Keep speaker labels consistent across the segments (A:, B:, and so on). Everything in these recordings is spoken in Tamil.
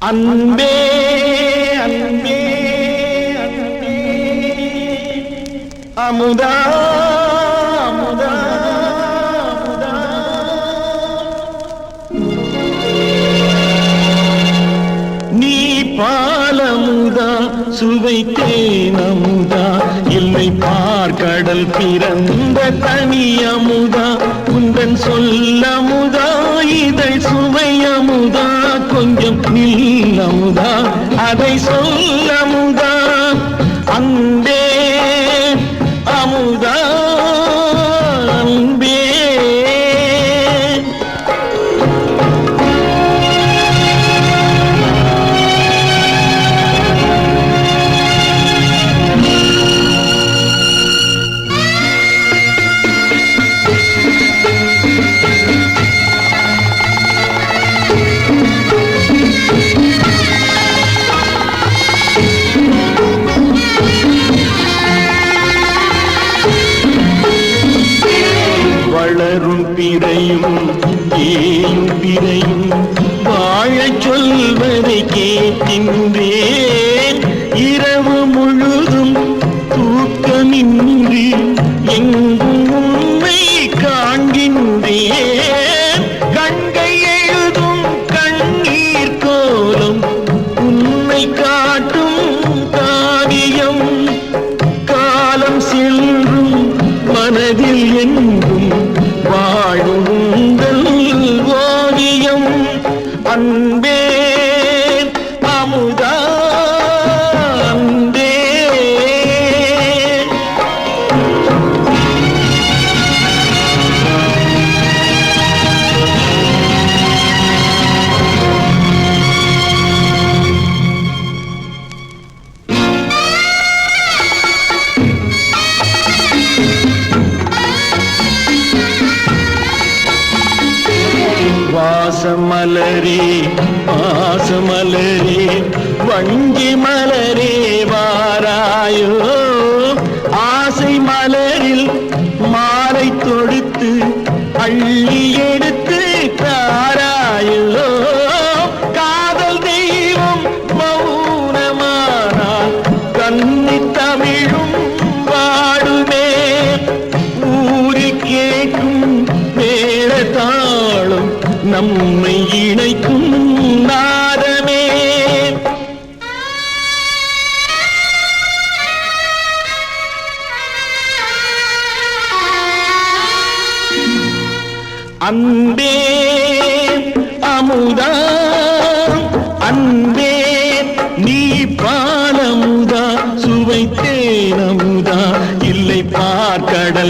A: அன்பே அன்பே அன்பே. அமுதா அமுதா அமுதா. நீ பாலமுதா சுவைத்தேன் அமுதா. இல்லை பார்க்கடல் பிறந்த தனி அமுதா. உந்தன் சொல்லமுதா இதழ் சுவை அமுதா. கொஞ்சம் அதை சொல்லமுதா. அன்பே அமுதா. சொல்வதை கேட்கின்றேன்.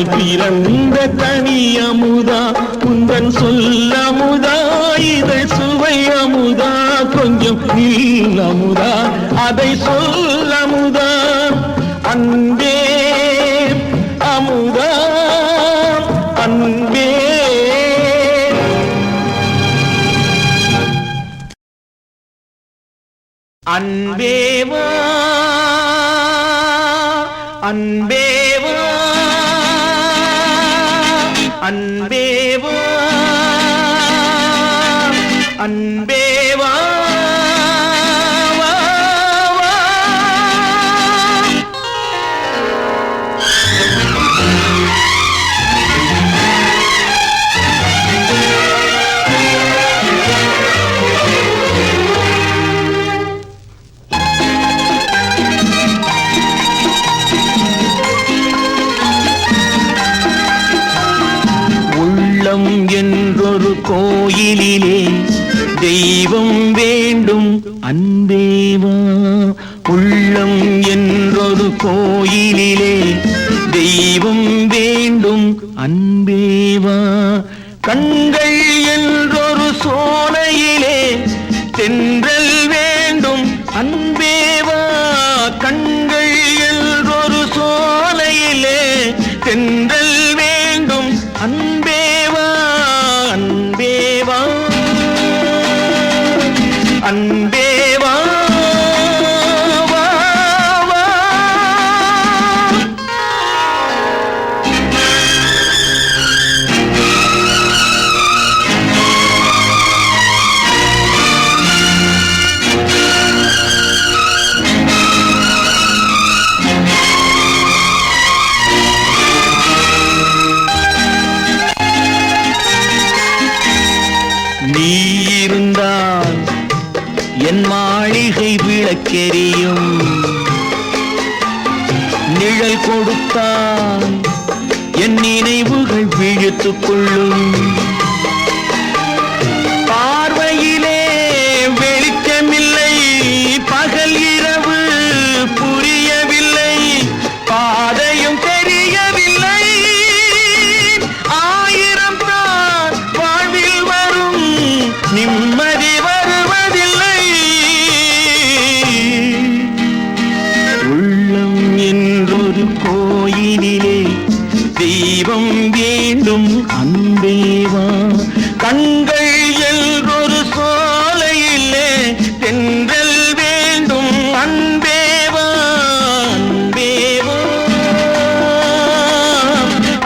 A: பார்க்கடல் பிறந்த தனி அமுதா குந்தன் சொல்ல அமுதா இதழ் சுவை அமுதா கொஞ்சம் நீல் அமுதா அதை சொல்ல அமுதா அன்பே அமுதா அன்பே. அன்பேவா அன்பே அன்பேவா அன்பேவா கோயிலிலே தெய்வம் வேண்டும் அன்பேவா? உள்ளம் என்றொரு கோயிலிலே தெய்வம் வேண்டும் அன்பேவா? கண்கள் என்றொரு சோலையிலே தென் கொள்ளும்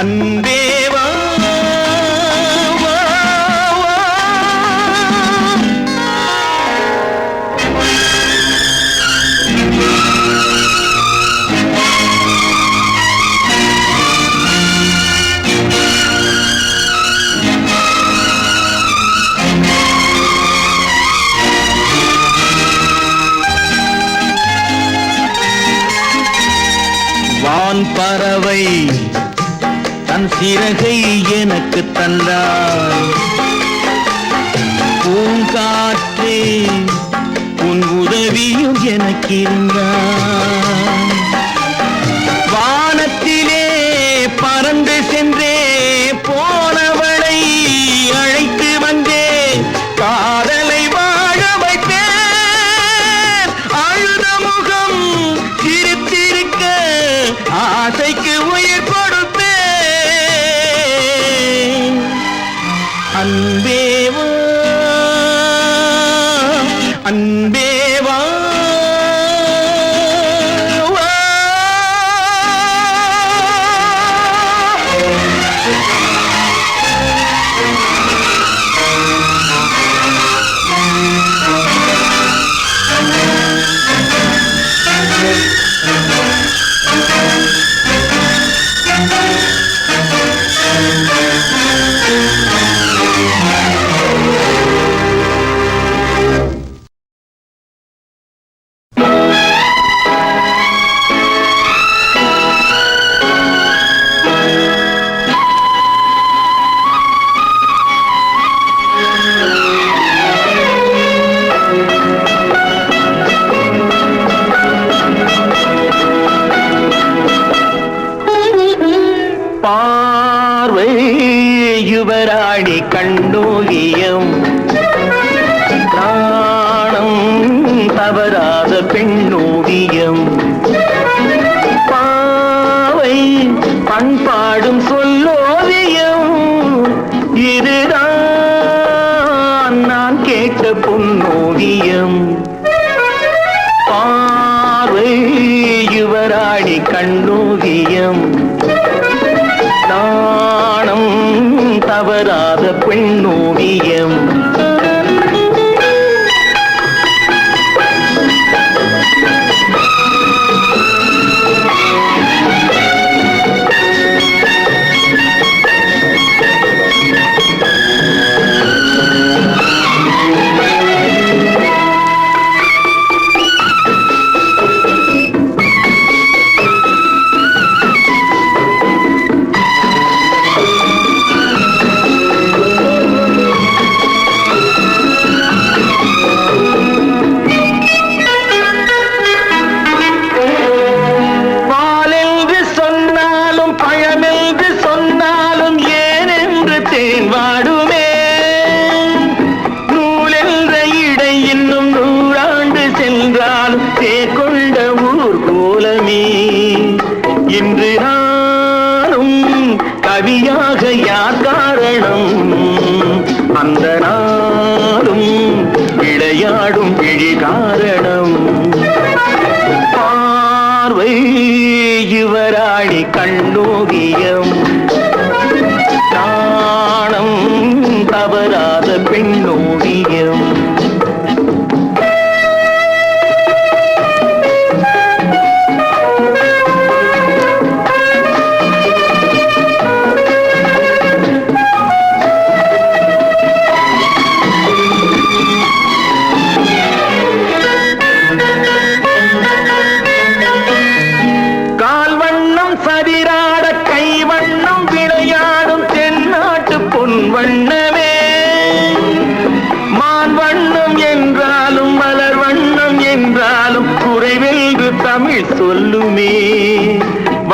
A: அன்பு நினைக்கிறீங்க பார்வை யுவராணி கண்ணோகியம். நாணம் தவறாத பெண்ணோவியம் கணம் பார்வை யுவராணி கண்ணோகியம்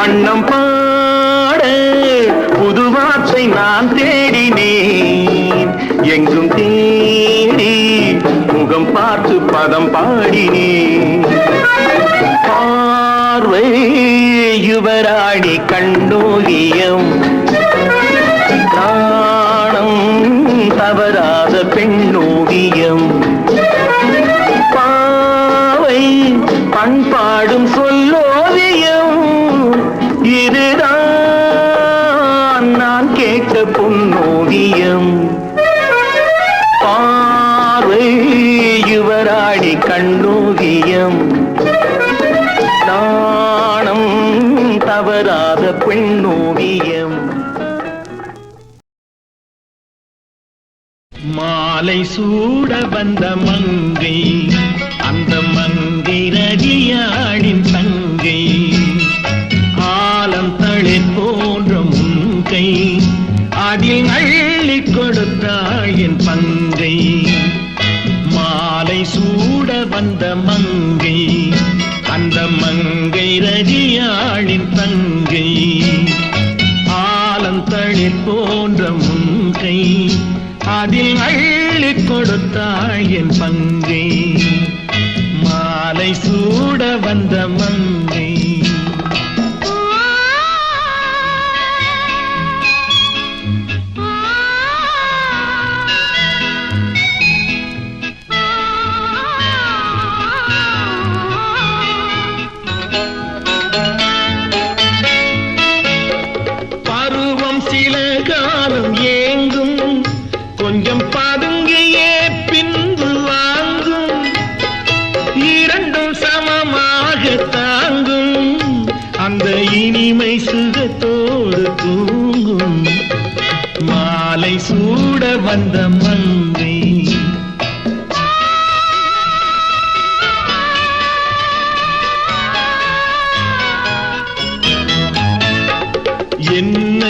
A: வண்ணம் பாட புதுவாற்றை நான் தேடினேன். எங்கும் தேடி முகம் பார்த்து பதம் பாடினேன். பார்வை யுவராணி கண்டோகியம் சூட வந்த மங்கை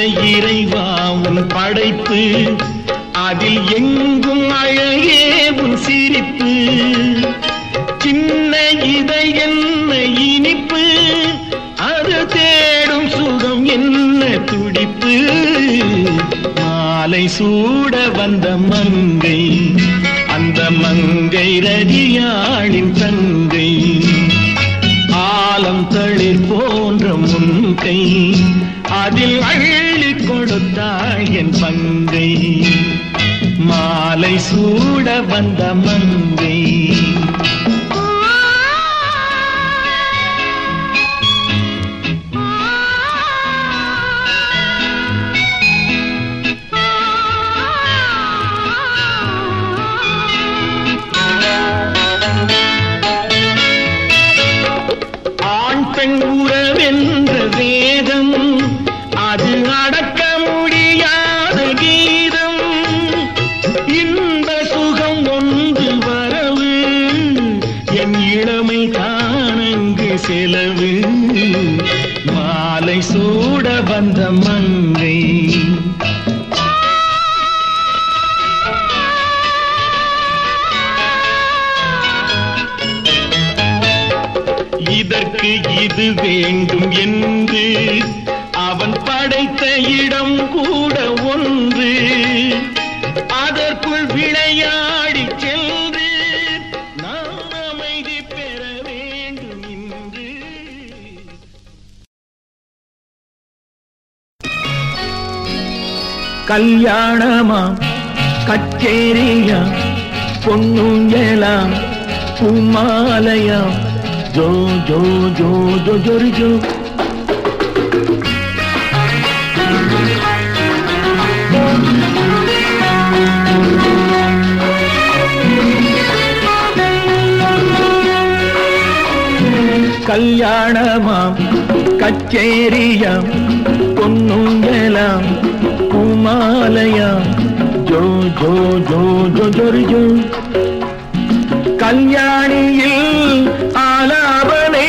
A: இறைவா உன் படைப்பு. அதில் எங்கும் அழகே உன் சிரிப்பு. சின்ன இதை என்ன இனிப்பு அது தேடும் சுகம் என்ன துடிப்பு. மாலை சூட வந்த மங்கை அந்த மங்கை ரதியாளின் தங்கை. ஆலம் தளிர் போன்ற முன்கை அதில் அழ கொடுத்தாள் என் பங்கை. மாலை சூட வந்த மங்கை செலவு மாலை சூட வந்த மங்கை. இதற்கு இது வேண்டும் என்று அவன் படைத்த இடம் கூட ஒன்று. அதற்குள் விளையா கல்யாணமாம் கச்சேரியாம் பொண்ணுங்களாம் பூமாலையாம். ஜோ ஜோ ஜோ ஜோ ஜோரி ஜோ. கல்யாணமாம் கச்சேரியாம் பொண்ணுங்களாம் பூமாலையாம் ஜோ ஜோ ஜோ ஜோ ஜோரி ஜோ கல்யாணியில் ஆலாபனை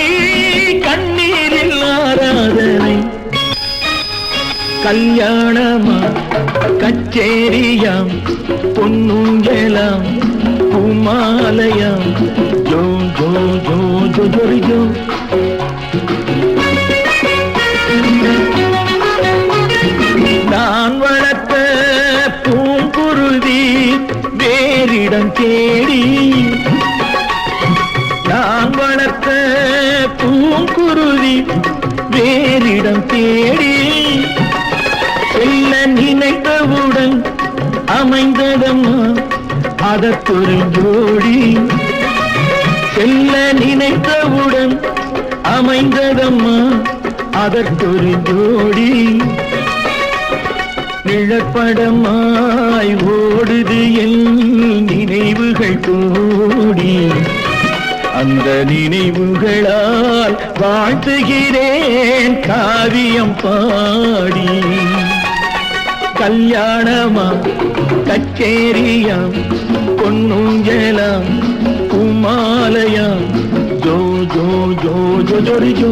A: கண்ணீரில் ஆராதனை கல்யாணமா கச்சேரியாம் பொன்னுங்கலாம் பூமாலயாம் ஜோ ஜோ ஜோ ஜோ ஜோரி ஜோ தேடி நான் வளர்த்த பூங்குருவி வேறிடம் தேடி. செல்ல நினைத்தவுடன் அமைந்ததம்மா அதற்கொரு ஜோடி. செல்ல நினைத்தவுடன் அமைந்ததம்மா அதற்கொரு ஜோடி. நிழற்படமாய் ஓடுது என் நினைவுகள் கூடி அந்த நினைவுகளால் வாழ்த்துகிறேன் காவியம் பாடி. கல்யாணமா கச்சேரியாம் பொன்னுஞ்சலாம் குமாலயாம் ஜோ ஜோ ஜோ ஜோ ஜோ ஜோ.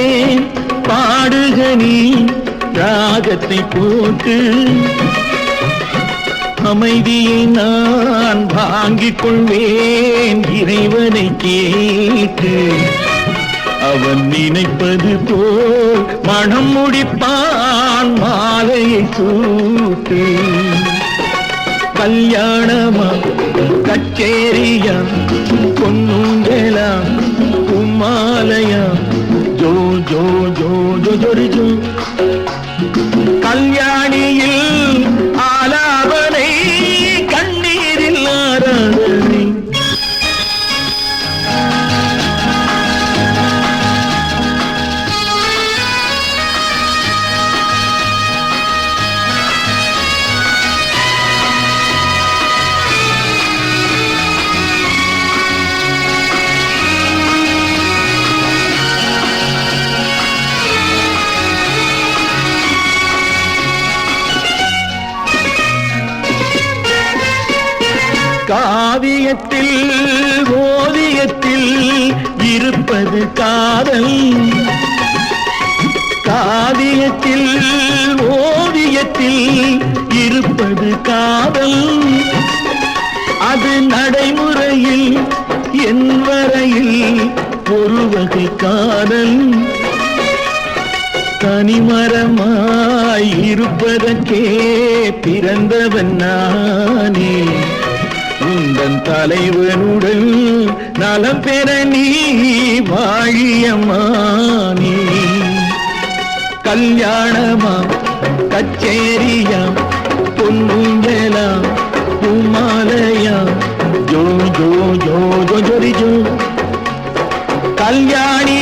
A: உனக்களித்தேன் பாடுக நீ ராகத்தை போட்டு. அமைதியை நான் வாங்கிக் கொள்வேன் இறைவனை கேட்டு. அவன் நினைப்பது போல் மனம் முடிப்பான் மாலையை சூட்டு. கல்யாணமா கச்சேரியா பொன்னுங்களா உம்மாலயா ஜோ இருப்பது காதல். காவியத்தில் ஓவியத்தில் இருப்பது காதல். அது நடைமுறையில் என் வரையில் ஒரு வகை காதல். தனிமரமாய் இருப்பதற்கே பிறந்தவன் நானே. உந்தன் தலைவனுடன் நலம் பெற நீ வாழியமானி கல்யாணமாம் கச்சேரியாம் பொன்முஞ்சலாம் பூமாலையாம். ஜோ ஜோ ஜோ ஜோ ஜோரி ஜோ. கல்யாணி